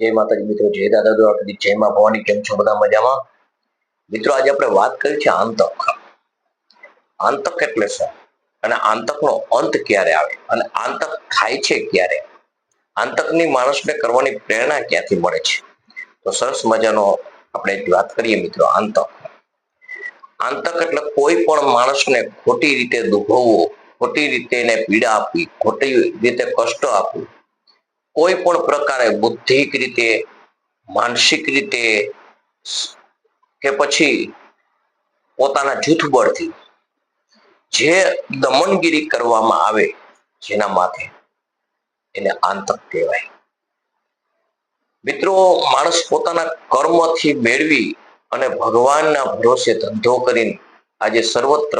જય માતાજી મિત્રો, જય દાદા દ્વારકાધી જય માં ભવાની, કેમ છો બધા મજામાં? મિત્રો, આજે આપણે વાત કરી છે આંતક. આંતક એટલે શું? અને આંતકનો અંત ક્યારે આવે? અને આંતક થાય છે ક્યારે? આંતકની માણસને કરવાની પ્રેરણા ક્યાંથી મળે છે? તો સરસ મજાનો આપણે વાત કરીએ મિત્રો, આંતક. આંતક એટલે કોઈ પણ માણસને ખોટી રીતે દુભવવો ખોટી રીતે એને પીડા આપવી, ખોટી રીતે કષ્ટ આપવું કોઈ પણ પ્રકારે બુદ્ધિક રીતે, માનસિક રીતે કે પછી પોતાના જૂથ બળથી જે દમનગીરી કરવામાં આવે જેના માથે એને આંતક કહેવાય. મિત્રો, માણસ પોતાના કર્મથી મેળવી અને ભગવાનના ભરોસે ધંધો કરીને આજે સર્વત્ર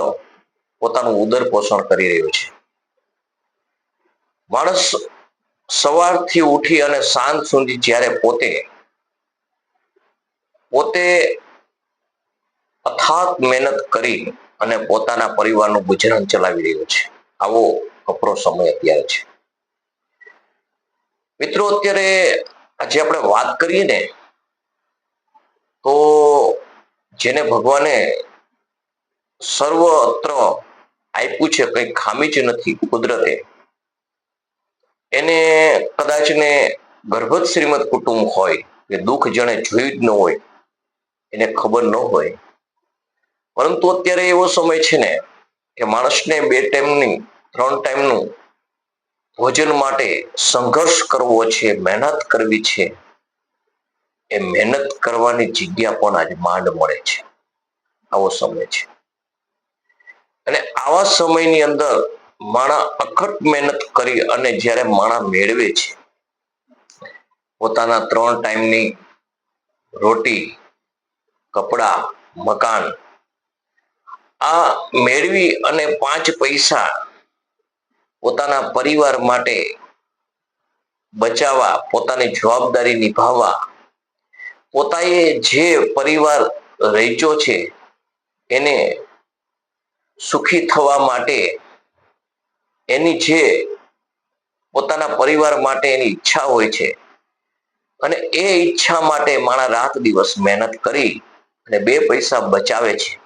પોતાનું ઉદર પોષણ કરી રહ્યો છે. માણસ સવારથી ઉઠી અને સાંજ સુધી જ્યારે પોતે પોતે અથાક મહેનત કરી અને પોતાના પરિવારનું ગુજરાન ચલાવી રહ્યો છે. આવો કપરો સમય અત્યારે છે. મિત્રો, અત્યારે આજે આપણે વાત કરીએ ને, તો જેને ભગવાને સર્વત્ર આપ્યું છે, કઈ ખામી જ નથી કુદરતે એને કદાચ ને ગર્ભત શ્રીમદ કુટુંબ હોય, કે દુઃખ જેને જોયું જ ન હોય, એને ખબર ન હોય. પરંતુ અત્યારે એવો સમય છે ને, કે માણસને બે ટાઈમની, ત્રણ ટાઈમનું ભોજન માટે સંઘર્ષ કરવો છે, મહેનત કરવી છે, એ મહેનત કરવાની જગ્યા પણ આજે માંડ મળે છે. આવો સમય છે. અને આવા સમયની અંદર માણા અખટ મહેનત કરી અને જ્યારે માણા મેળવે છે, પોતાના ત્રણ ટાઈમની રોટી, કપડા, મકાન, આ મેળવી અને પાંચ પૈસા પોતાના પરિવાર માટે બચાવવા, પોતાની જવાબદારી નિભાવવા, પોતાએ જે પરિવાર રચ્યો છે, એને સુખી થવા માટે એની જે પોતાના પરિવાર માટે એની ઈચ્છા હોય છે. અને એ ઈચ્છા માટે માણા રાત દિવસ મહેનત કરી અને બે પૈસા બચાવે છે.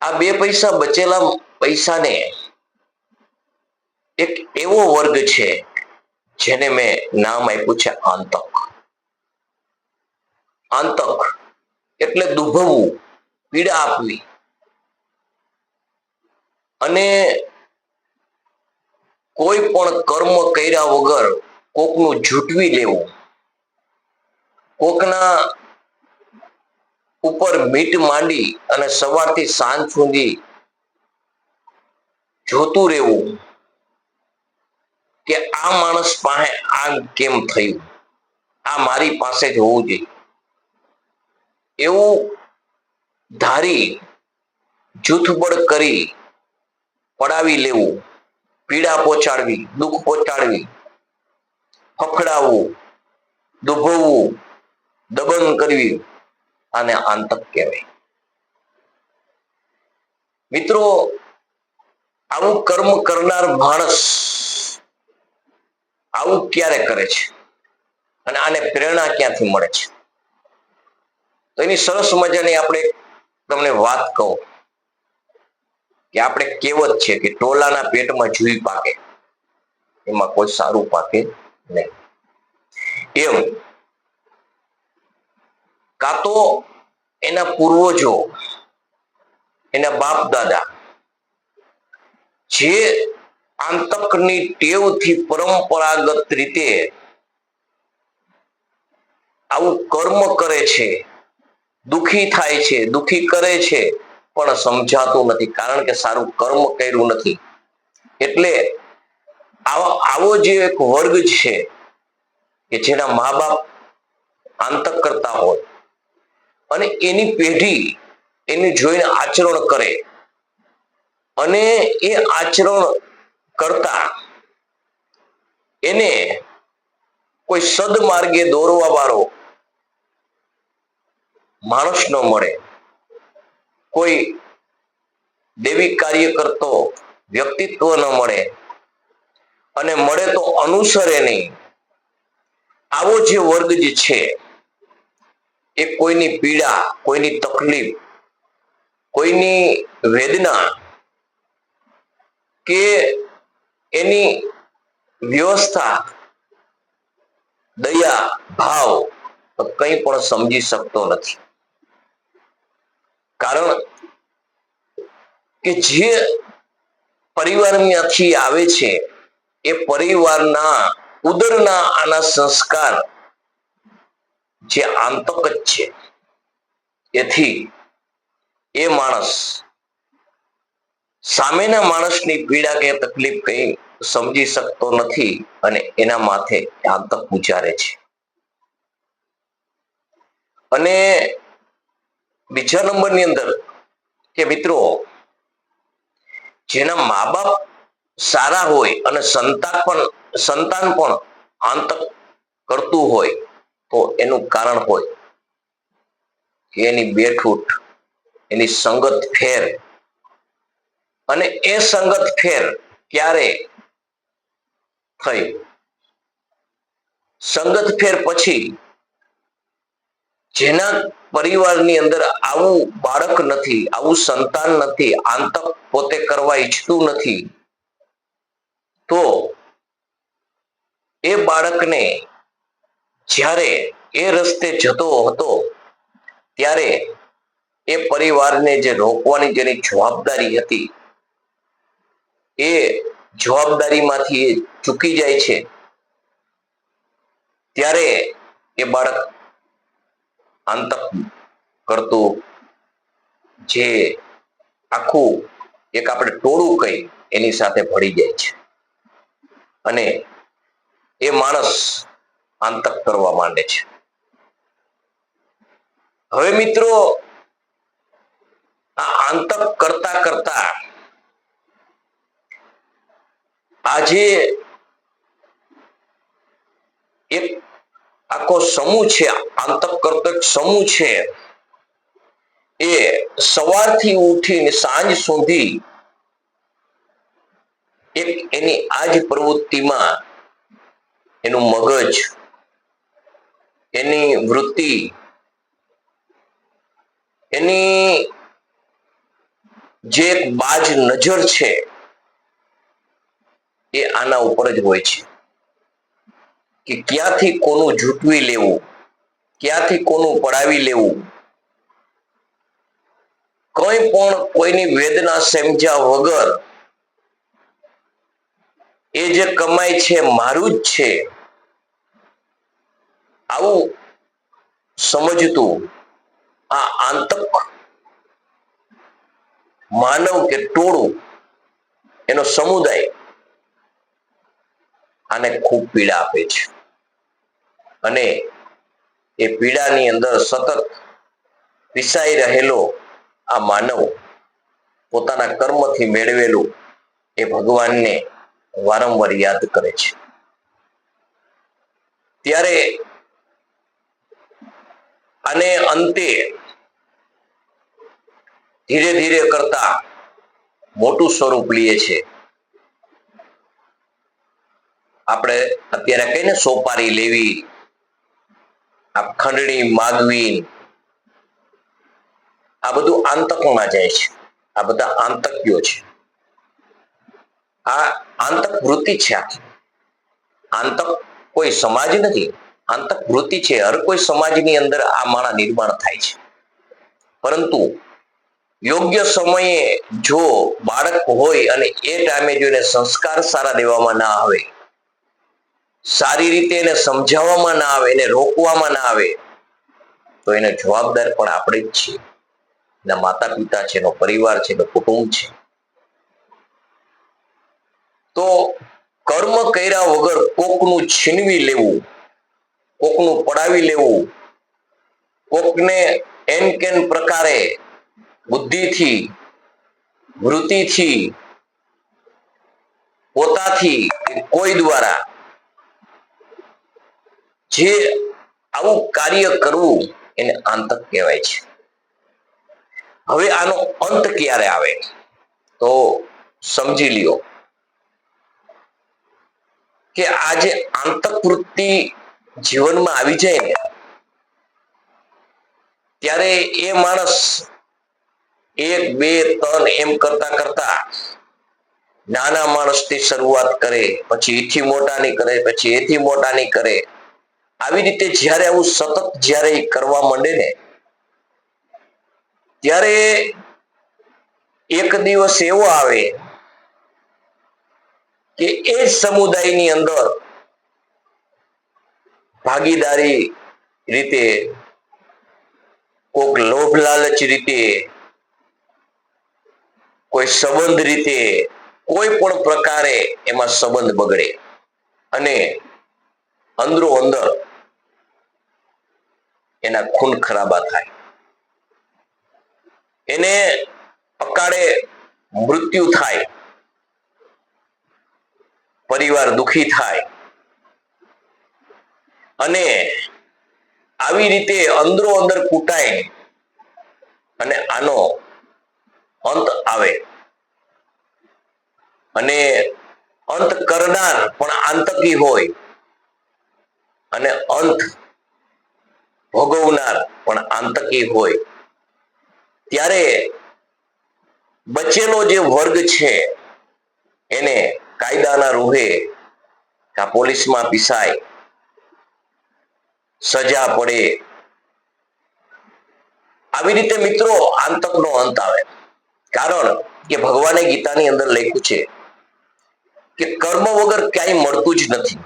આ બે પૈસા બચેલા પૈસાને એક એવો વર્ગ છે જેને મેં નામ આપ્યું છે આંતક. આંતક એટલે દુભવવું પીડા આપવી. અને કોઈ પણ કર્મ કર્યા વગર કોકનું જૂટવી લેવું. કોકના ઉપર મીટ માંડી અને સવારથી સાંજ સુધી જોતું રહેવું કે આ માણસ પાસે આ કેમ થયું આ મારી પાસે જ હોવું જોઈએ. એવું ધારી જૂથબળ કરી પડાવી લેવું. પીડા પહોંચાડવી, દુઃખ પહોંચાડવી, ફફડાવવું, દુભવવું દબન કરવી આને આંતક કહેવાય. મિત્રો, આવું કર્મ કરનાર માણસ આવું ક્યારે કરે છે? અને આને પ્રેરણા ક્યાંથી મળે છે? તો એની સરસ મજાની આપણે તમને વાત કહું. કે આપણે કેવત છે કે ટોલાના પેટમાં જુઈ પાકે. એમાં કોઈ સારું પાકે નહીં. એમ. કાં તો એના પૂર્વજો, એના બાપ દાદા જે આંતકની ટેવથી પરંપરાગત રીતે આવું કર્મ કરે છે, દુખી થાય છે, દુખી કરે છે પણ સમજાતું નથી, કારણ કે સારું કર્મ કર્યું નથી. એટલે આવો જે એક વર્ગ છે, કે જેના મા બાપ આંતક કરતા હોય, અને એની પેઢી એને જોઈને આચરણ કરે, અને એ આચરણ કરતા એને કોઈ સદમાર્ગે દોરવા વાળો માણસ ન મળે. કોઈ દૈવિક કાર્ય કરતો વ્યક્તિત્વ ન મળે અને મળે તો અનુસરે નહીં. આવો જે વર્ગ જે છે, એ કોઈની પીડા, કોઈની તકલીફ, કોઈની વેદના કે એની વ્યવસ્થા, દયા, ભાવ કંઈ પણ સમજી શકતો નથી. કારણ કે જે પરિવારમાંથી આવે છે, એ પરિવારના ઉદરના આના સંસ્કાર જે આંતક જ છે. એથી એ માણસ સામેના માણસની પીડા કે તકલીફ કઈ સમજી શકતો નથી અને એના માથે આંતક ઉચ્ચારે છે. અને બીજા નંબરની અંદર કે મિત્રો, જેના મા બાપ સારા હોય અને સંતાન પણ સંતાન પણ આંતક કરતું હોય તો એનું કારણ હોય કે એની બેઠૂટ એની સંગત ફેર. અને એ સંગત ફેર ક્યારે થઈ? સંગત ફેર પછી જેના પરિવારની અંદર આવું બાળક નથી, આવું સંતાન નથી, આંતક પોતે કરવા ઈચ્છતું નથી, તો એ બાળકને જ્યારે એ રસ્તે જતો હતો, ત્યારે એ પરિવારને જે રોકવાની જેની જવાબદારી હતી, એ જવાબદારીમાંથી એ ચૂકી જાય છે. ત્યારે એ બાળક આંતક કરતું જે આખું એક આપણે ટોળું કહી એની સાથે ભળી જાય છે. અને એ માણસ આંતક કરવા માંડે છે. હવે મિત્રો, આ આંતક કરતા કરતા આજે એક આખો સમૂહ છે આંતક કરતો એક સમૂહ છે, એ સવારથી ઉઠીને સાંજ સુધી એક એની આજ પ્રવૃત્તિમાં એનું મગજ, એની વૃત્તિ, એની જે એક બાજ નજર છે, એ આના ઉપર જ હોય છે. કે ક્યાંથી કોનું જૂટવી લેવું? ક્યાંથી કોનું પડાવી લેવું? કઈ પણ કોઈની વેદના સમજ્યા વગર એ જે કમાય છે મારું જ છે. આવું સમજતું આ આંતક માનવ કે ટોળું એનો સમુદાય આને ખૂબ પીડા આપે છે. અને એ પીડાની અંદર સતત પીસાઈ રહેલો આ માનવ પોતાના કર્મથી મેળવેલું એ ભગવાનને વારંવાર યાદ કરે છે. ત્યારે અને અંતે ધીરે ધીરે કરતા મોટું સ્વરૂપ લે છે. આપણે અત્યારે કહીને સોપારી લેવી, આ ખંડણી માગવી, આ બધું આંતકમાં જાય છે. આ બધા આંતક્યો છે. આ આંતક વૃત્તિ છે આંતક કોઈ સમાજ નથી. આંતક વૃત્તિ છે. હર કોઈ સમાજની અંદર આ માળા નિર્માણ થાય છે. પરંતુ યોગ્ય સમયે જો બાળક હોય અને એ ટાઈમે જો એને સંસ્કાર સારા દેવામાં ના આવે સારી રીતે એને સમજાવવામાં ના આવે, એને રોકવામાં ના આવે, તો એને જવાબદાર પણ આપણે જ છીએ. એના માતા પિતા છે, એનો પરિવાર છે, એનો કુટુંબ છે. તો કર્મ કર્યા વગર કોકનું છીનવી લેવું, કોકનું પડાવી લેવું, કોકને એન કેન પ્રકારે બુદ્ધિથી, વૃત્તિથી, પોતાથી કોઈ દ્વારા જે આવું કાર્ય કરવું એને આંતક કહેવાય છે. હવે આનો અંત ક્યારે આવે? તો સમજી લ્યો કે આ જે આંતક વૃત્તિ જીવનમાં આવી જાય ને, ત્યારે એ માણસ એક, બે, ત્રણ એમ કરતા કરતા નાના માણસથી શરૂઆત કરે, પછી એથી મોટાની કરે, પછી એથી મોટાની કરે આવી રીતે જ્યારે આવું સતત જ્યારે કરવા માંડે ને, ત્યારે એક દિવસ એવો આવે કે એ સમુદાયની અંદર ભાગીદારી રીતે, કોક લોભ લાલચ રીતે, કોઈ સંબંધ રીતે, કોઈ પણ પ્રકારે એમાં સંબંધ બગડે. અને અંદરો અંદર એના ખૂન ખરાબા થાય. એને અકાળે મૃત્યુ થાય. પરિવાર દુખી થાય. અને આવી રીતે અંદરો અંદર કૂટાય અને આનો અંત આવે. અને અંત કરનાર પણ આંતકી હોય. અને અંત ભોગવનાર પણ આંતકી હોય. ત્યારે બચેલો જે વર્ગ છે, એને કાયદાના રૂહે કા પોલીસમાં પીસાય. સજા પડે. આવી રીતે મિત્રો આંતકનો અંત આવે. કારણ કે ભગવાને ગીતાની અંદર લખ્યું છે કે કર્મ વગર ક્યાંય મળતું જ નથી.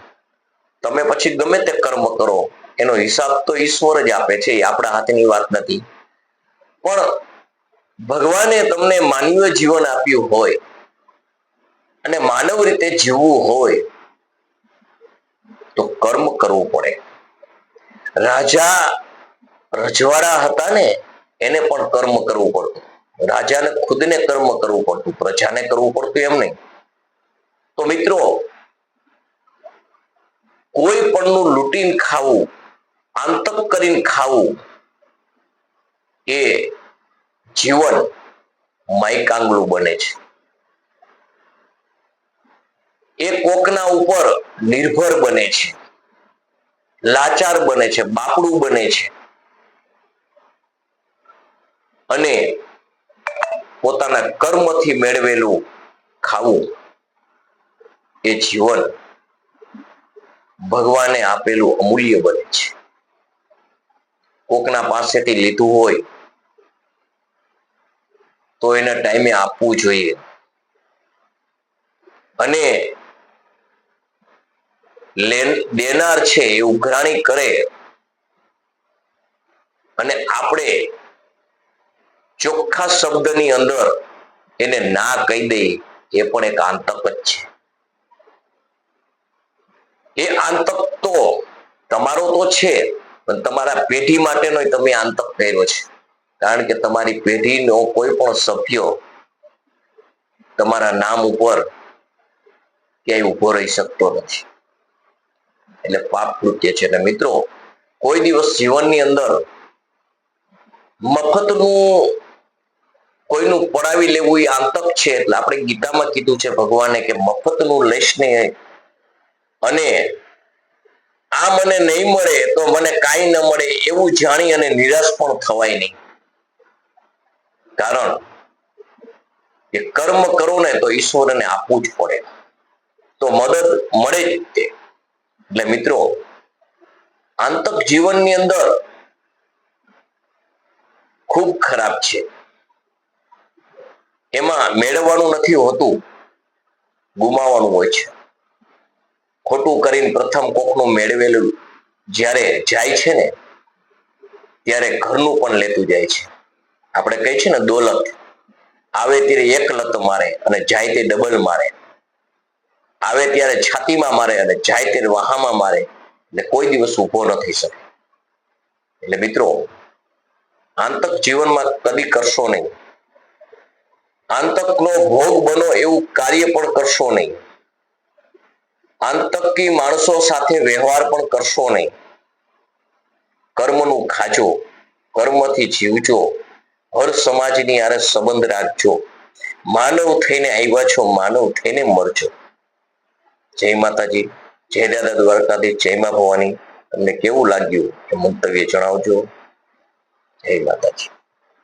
તમે પછી ગમે તે કર્મ કરો. એનો હિસાબ તો ઈશ્વર જ આપે છે, એ આપણા હાથની વાત નથી. પણ ભગવાને તમને માનવીય જીવન આપ્યું હોય અને માનવ રીતે જીવવું હોય તો કર્મ કરવું પડે. રાજા રજવાડા હતા ને, એને પણ કર્મ કરવું પડતું. રાજાને ખુદને કર્મ કરવું પડતું, પ્રજાને કરવું પડતું એમ નહીં. તો મિત્રો, કોઈ પણનું લૂંટીને ખાવું આંતક કરીને ખાવું એ જીવન માયકાંગલું બને છે. એ કોકના ઉપર નિર્ભર બને છે. લાચાર બને છે, બાપડું બને છે. અને પોતાના કર્મથી મેળવેલું ખાવું એ જીવન ભગવાને આપેલું અમૂલ્ય બને છે. કોકના પાસેથી લીધું હોય તો એને ટાઈમે આપવું જોઈએ. અને દેનાર છે એ ઉઘરાણી કરે. અને આપણે ચોખ્ખા શબ્દની અંદર એને ના કહી દઈ એ પણ એક આંતક જ છે. એ આંતક તો તમારો તો છે પણ તમારા પેઢી માટેનો તમે આંતક કર્યો છે. કારણ કે તમારી પેઢીનો કોઈ પણ સભ્ય તમારા નામ ઉપર ક્યાંય ઊભો રહી શકતો નથી. એટલે પાપ કૃત્ય છે. અને મિત્રો, કોઈ દિવસ જીવનની અંદર મફતનું કોઈનું પડાવી લેવું એ આંતક છે. એટલે આપણે ગીતામાં કીધું છે ભગવાને કે મફતનું લઈશ નહીં અને આ મને નહીં મળે તો મને કાંઈ ન મળે એવું જાણી અને નિરાશ પણ થવાય નહીં. કારણ કે કર્મ કરો ને તો ઈશ્વરને આપવું જ પડે. તો મદદ મળે જ તે. એટલે મિત્રો, આંતક જીવનની અંદર ખૂબ ખરાબ છે. એમાં મેળવવાનું નથી હોતું, ગુમાવવાનું હોય છે. ખોટું કરીને પ્રથમ કોકનું મેળવેલું જ્યારે જાય છે ને, ત્યારે ઘરનું પણ લેતું જાય છે. આપણે કહીએ છીએ ને, દોલત. આવે ત્યારે એક લત મારે અને જાય તે ડબલ મારે. આવે ત્યારે છાતીમાં મારે અને જાય ત્યારે વાહામાં મારે એટલે કોઈ દિવસ ઊભો ન થઈ શકે. એટલે મિત્રો, આંતક જીવનમાં કદી કરશો નહીં. આંતકનો ભોગ બનો એવું કાર્ય પણ કરશો નહીં. આંતકી માણસો સાથે વ્યવહાર પણ કરશો નહીં. કર્મનું ખાજો, કર્મથી જીવજો, હર સમાજની આરે સંબંધ રાખજો. માનવ થઈને આવ્યા છો, માનવ થઈને મરજો. જય માતાજી, જય દાદા દ્વારકાધીશ, જય મા ભવાની. તમને કેવું લાગ્યું એ મંતવ્ય જણાવજો. જય માતાજી.